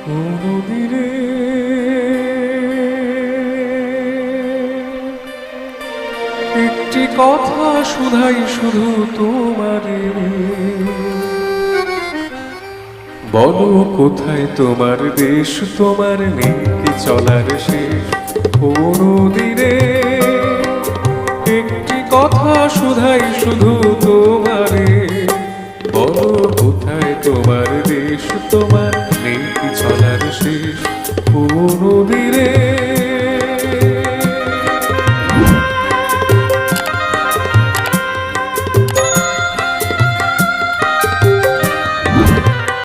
একটি কথা শুধাই শুধু তোমারে। বলো, কোথায় তোমার দেশ? তোমার নেই চলার শেষ কোনদিনে একটি কথা শুধাই শুধু তোমারে। বলো, কোথায় তোমার দেশ? তোমার শেষ পুনদিনের